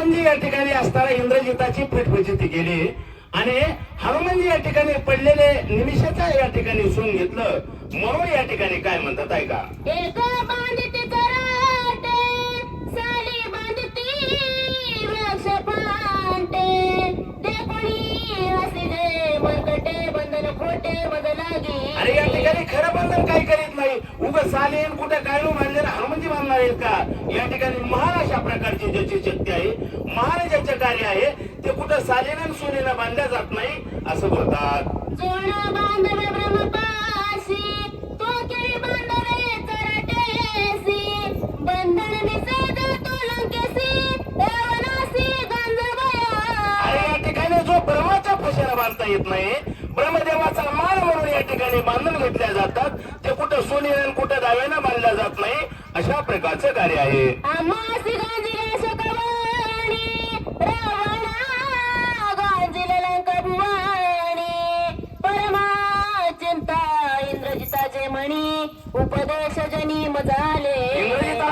हनुमानजी या ठिकाणी असताना इंद्रजिताची फटफटीती केली आणि हनुमानजी या ठिकाणी पडलेले निमिषाचा या ठिकाणी सून घेतलं. म्हणून या ठिकाणी काय म्हणतात ऐका अरे या ठिकाणी खरं बंधन काही करीत नाही. उग सालेन कुठे कायलो मानलेलं हनुमानजी मानणार आहेत का? या ठिकाणी महान अशा प्रकारची ज्याची शक्ती आहे महान ज्याचे कार्य आहे ते कुठं सालेनं सोनेनं बांधल्या जात नाही असं बोलतात. येत नाही ब्रह्मदेवाचा मान म्हणून या ठिकाणी बांधून घेतल्या जातात. ते कुठं सोनेनं कुठं दाव्यानं बांधल्या जात नाही अशा प्रकारचं कार्य आहे. उपदेश जनी मजाले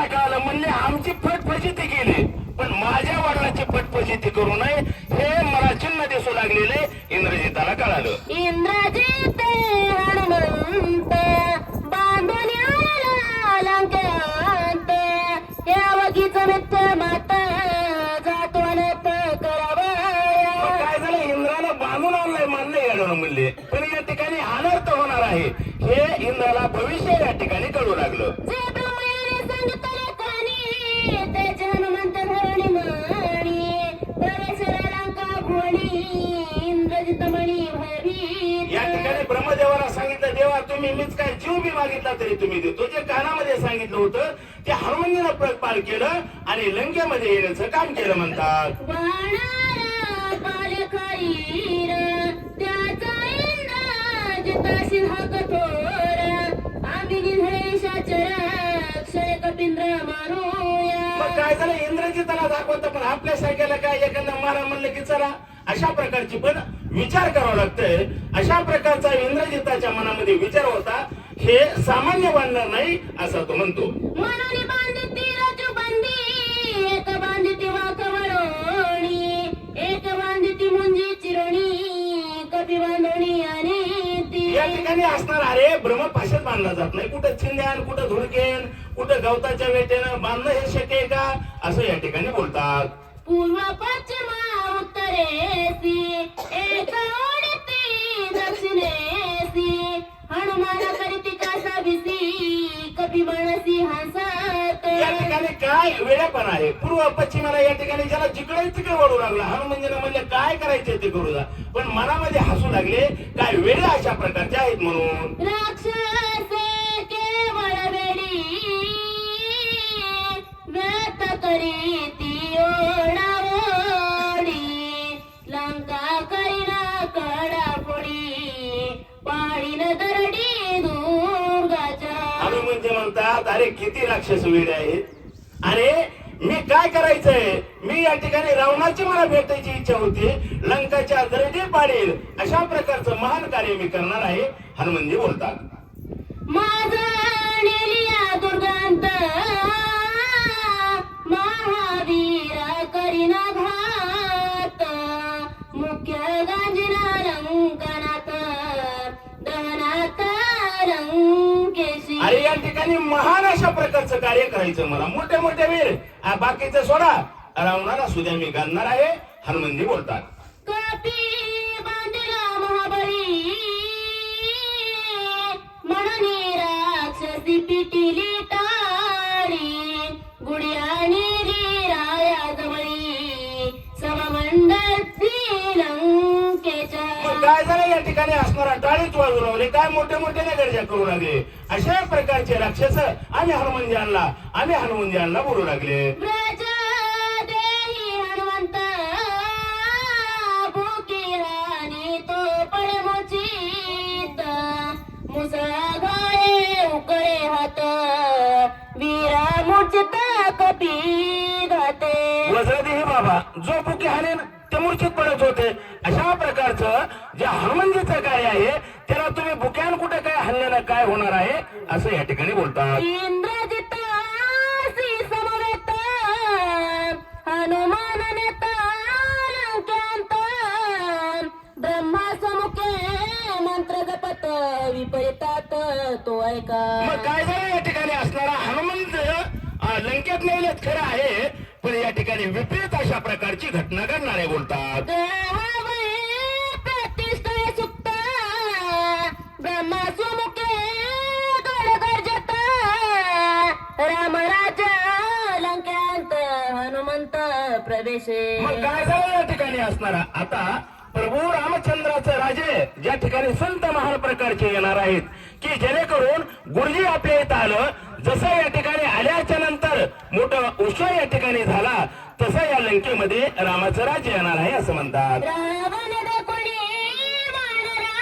कळालं म्हणले आमची फटफजिती केली. पण माझ्या वडिलांची फटफजिती करू नये हे मला चिन्ह दिसू लागलेले इंग्रजीताला कळालं. इंद्रजित हनुमंत बांधून आला लंकेत या वगीच माता जातो काय झालं? इंद्रानं बांधून आणलंय मान्य येणार म्हणले पण या ठिकाणी अनर्थ होणार आहे. हे इंद्राला भविष्य या ठिकाणी कळू लागलं. मीच काय जीव बी मागितला तरी तुम्ही देतो. जे कानामध्ये सांगितलं होतं ते हनुमंतीनं प्रपाल केलं आणि लंकेमध्ये येण्याचं काम केलं म्हणतात. मग काय झालं? इंद्रजिताला दाखवतं पण आपल्या सारख्याला काय एखादा मारा म्हणलं की चला अशा प्रकारची पण विचार करावा लागतंय. अशा प्रकारचा इंद्रजिताच्या मनामध्ये विचार होता हे सामान्य बांधणार नाही असं तो म्हणतो. या ठिकाणी असणार अरे ब्रह्मभाषेत बांधला जात नाही. कुठं चिंध्यान कुठं धुडकेन कुठं गवताच्या वेटेनं बांधणं हे शक्य आहे का? असं या ठिकाणी बोलतात. पूर्व पश्चिम उत्तरेसी एक ओढती दक्षिणेसी हनुमान करीती कासा भिसी कपी मनसी हंसात या ठिकाणी काय वेळेपण आहे? पूर्व पश्चिमेला या ठिकाणी ज्याला जिकडे तिकडे वळू लागला हनुमंदिर म्हणले काय करायचे ते करू द्या पण मनामध्ये हसू लागले काय वेळे अशा प्रकारचे आहेत म्हणून? राक्षसे केवळ वेडी व्यक्त करीती अरे किती राक्षस वेळ आहेत अरे मी काय करायचंय? मी या ठिकाणी रावणाची मला भेटायची इच्छा होती. लंकाच्या दरडी पाडेल. अशा प्रकारचं महान कार्य मी करणार आहे हनुमंतजी बोलतात. माझा नेलिया दुर्गांत करीना घात. मुख्य गांजिना लंकनात अरे महान अशा प्रकारचं कार्य करायचं मला. मोठे मोठे वीर. बाकीचं सोडा. रावणाला सुद्या मी घालणार आहे. हनुमंदी बोलतात. काय झालं या ठिकाणी? असणारा टाळीच वाजू लागले. काय मोठे मोठे नगरच्या करू लागले? अशा प्रकारचे राक्षस आम्ही हनुमंतजी आणला आम्ही हनुमंतजी आणला बोलू लागले. घाते. वज्रदेही बाबा जो बुके हाणेन ते मूर्छित पडत होते. अशा प्रकारचं जे हनुमंतजीचं काय आहे त्याला तुम्ही बुक्यान कुठे काय हल्ल्यानं काय होणार आहे असं या ठिकाणी बोलतात. हनुमान विपरीतात तो ऐका. मग काय झालं या ठिकाणी? असणारा हनुमंत लंकेत नेलेत खरं आहे. पण या ठिकाणी विपरीत अशा प्रकारची घटना घडणारे बोलतात. हनुमंत प्रवेशे. मग काय झालं या ठिकाणी असणारा? आता प्रभू रामचंद्राचे राजे ज्या ठिकाणी संत महान प्रकारचे येणार आहेत की जेणेकरून गुरुजी आपल्या इथं आलं जसं या ठिकाणी आल्याच्यानंतर मोठं उत्सव या ठिकाणी झाला तसं या लंकेमध्ये रामाचं राज्य येणार आहे असं म्हणतात. रावण दकोडी मानरा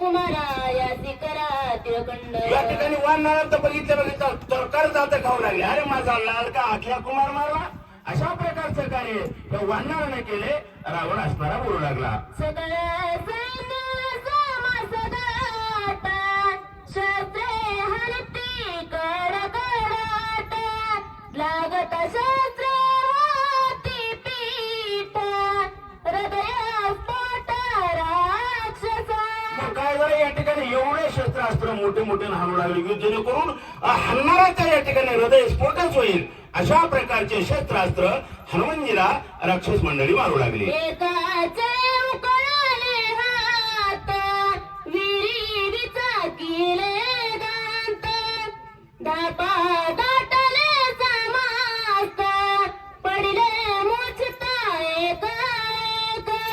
कुमारा या करा या ठिकाणी वानरात बघितलं बघितलं. तर कर्जात खाऊ लागले. अरे माझा लाडका अखिया कुमार मारला? अशा प्रकारचं कार्य या वानराने केले. रावण असणारा बोलू लागला. सगळ सैन्य समासदाट मोठे मोठे हाणू लागले. की जेणेकरून हनुमानाच्या या ठिकाणी हृदय स्फोटच होईल. अशा प्रकारचे शस्त्रास्त्र हनुमानजीला राक्षस मंडळी मारू लागली. एकाचे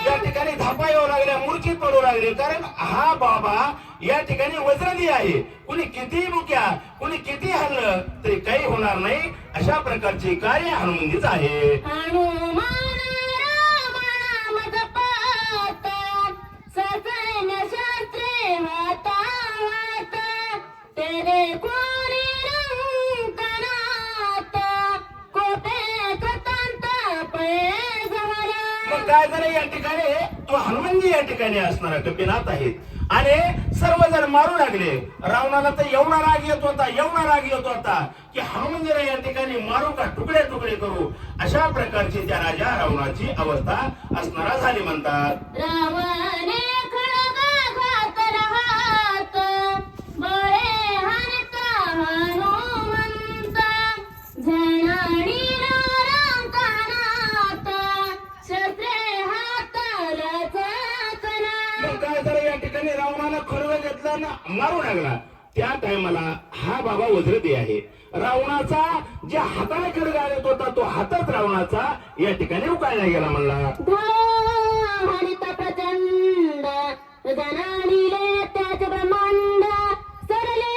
या ठिकाणी धापा येऊ लागल्या मूर्छित पडू लागले. कारण हा बाबा या ठिकाणी वज्रदी आहे. कुणी किती मुक्या कुणी किती हल्लं तरी काही होणार नाही. अशा प्रकारचे कार्य हनुमंदीच आहे. हनुमानजी या ठिकाणी असणारा कपिनाथ आहेत. आणि सर्वजण मारू लागले. रावणाला तर एवढा राग येत होता एवढा राग येत होता की हनुमंदिरा या ठिकाणी मारू का तुकडे तुकडे करू? अशा प्रकारची त्या राजा रावणाची अवस्था असणारा झाली म्हणतात. मारू लागला. त्या टायमाला हा बाबा वज्रदे आहे. रावणाचा ज्या हाताने खडगा येत होता तो हातात रावणाचा या ठिकाणी उकायला गेला म्हणला. प्रचंड ब्रह्मांड सरले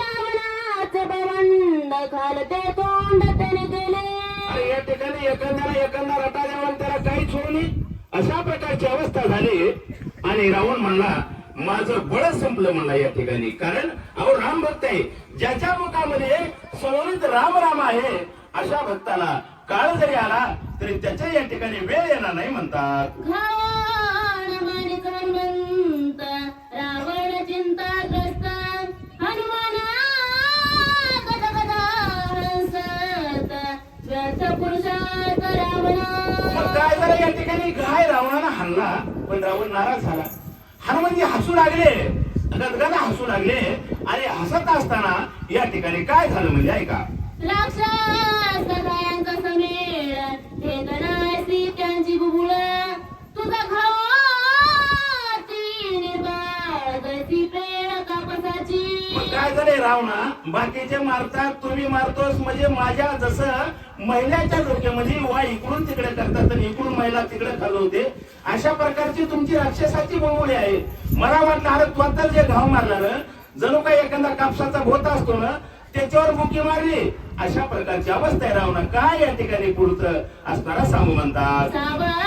रावणाच तोंड त्याने गेले अरे या ठिकाणी एकंदर एकंदर रटा द्यावा त्याला काही सोडली अशा प्रकारची अवस्था झाली. आणि रावण म्हणला माझं बळ संपलं म्हणला या ठिकाणी. कारण अहो राम भक्त आहे. ज्याच्या मुखामध्ये सवरित राम राम आहे अशा भक्ताला काळ जरी आला तरी त्याच्या या ठिकाणी वेळ येणार नाही म्हणतात. रावण मग काय झालं या ठिकाणी? घाय रावणाला हल्ला पण रावण नाराज झाला. हनुमानजी हसू लागले. गदगदा हसू लागले. आणि हसत असताना या ठिकाणी काय झालं म्हणजे ऐका. काय झालंय रावणा? बाकीचे मारतात तुम्ही मारतोस म्हणजे माझ्या जसं महिलाच्या डोक्यामध्ये वा इकडून तिकडे करतात आणि इकडून महिला तिकडे घालवते अशा प्रकारची तुमची राक्षसाची बोंबोळी आहे. मला वाटलं अरे त्वरित जे घाव मारला ना जणू काही एखादा कापसाचा भोत असतो ना त्याच्यावर बुकी मारली. अशा प्रकारची अवस्था आहे रावणा. काय या ठिकाणी पुढचं? असणारा सांगू म्हणतात.